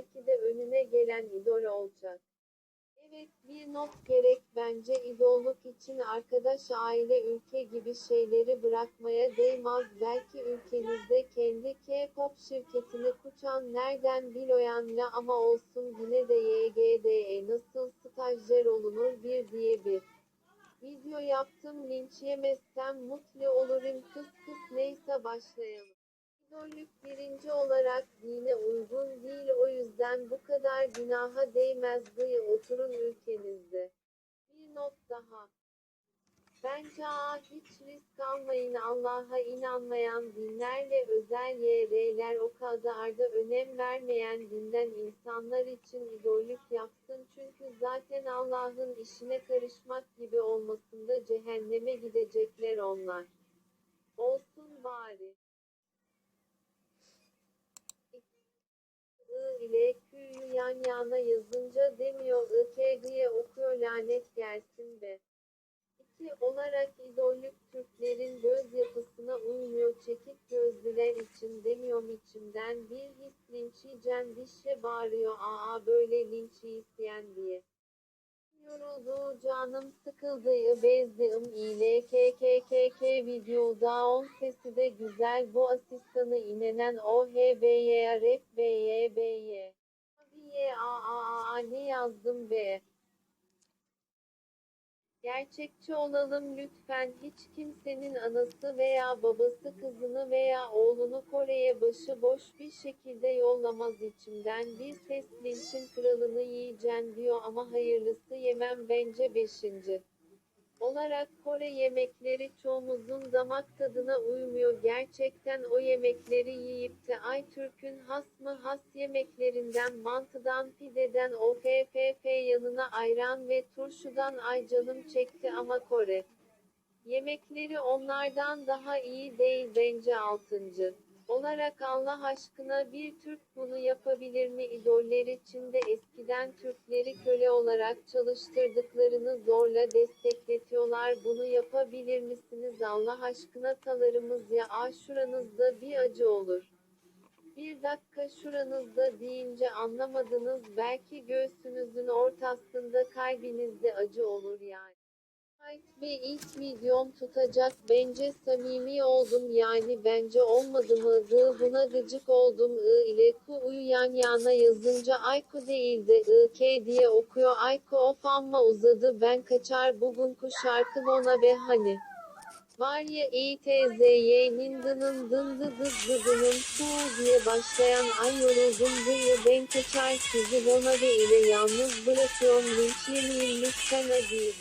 belki de önüne gelen idol olacak. Evet bir not gerek bence idolluk için arkadaş aile ülke gibi şeyleri bırakmaya değmez belki ülkenizde kendi K-pop şirketini kuçan nereden biloyanla ama olsun yine de YGD'ye nasıl stajyer olunur bir diye bir. Video yaptım linç yemezsem mutlu olurum kız kız neyse başlayalım. İdollük birinci olarak dine uygun değil o yüzden bu kadar günaha değmez diye oturun ülkenizde. Bir not daha. Bence aa, hiç risk almayın Allah'a inanmayan dinlerle özel yerler o kadar da önem vermeyen dinden insanlar için idollük yapsın çünkü zaten Allah'ın işine karışmak gibi olmasında cehenneme gidecekler onlar. Olsun bari. I ile Q'yu yan yana yazınca demiyor I K diye okuyor lanet gelsin be. 2 olarak idollük Türklerin göz yapısına uymuyor çekik gözlüler için demiyorum içimden bir his linç yiyeceğim dişe bağırıyor aa böyle linç isteyen diye. Yoruldu canım sıkıldı bezdim ile KKKK videoda on sesi de güzel bu asistanı inenen o HBY rap BY BY. Abi ye a a a ne yazdım be. Gerçekçi olalım lütfen hiç kimsenin anası veya babası kızını veya oğlunu Kore'ye başıboş bir şekilde yollamaz içimden bir ses linçin kralını yiyeceksin diyor ama hayırlısı yemem bence 5. Olarak Kore yemekleri çoğumuzun damak tadına uymuyor gerçekten o yemekleri yiyip de ay Türk'ün has mı has yemeklerinden mantıdan pideden o FFF yanına ayran ve turşudan ay canım çekti ama Kore. Yemekleri onlardan daha iyi değil bence 6. Olarak Allah aşkına bir Türk bunu yapabilir mi? İdolleri Çin'de eskiden Türkleri köle olarak çalıştırdıklarını zorla destekletiyorlar. Bunu yapabilir misiniz? Allah aşkına talarımız ya ah şuranızda bir acı olur. Bir dakika şuranızda deyince anlamadınız belki göğsünüzün ortasında kalbinizde acı olur yani. Hayt ve ilk videom tutacak. Bence samimi oldum. Yani bence olmadı mı? Gı buna gıcık oldum. I ile ku uyu yan yana yazınca ayku değil de ı k diye okuyor. Ayku of amma uzadı. Ben kaçar bugün ku şarkım ona ve hani. Var ya İTZY'nin dının dındı dı dıdının su diye başlayan ay yoruldum diye ben kaçar. Sizi bana ve ile yalnız bırakıyorum. Linç yemeyin lütfen hadi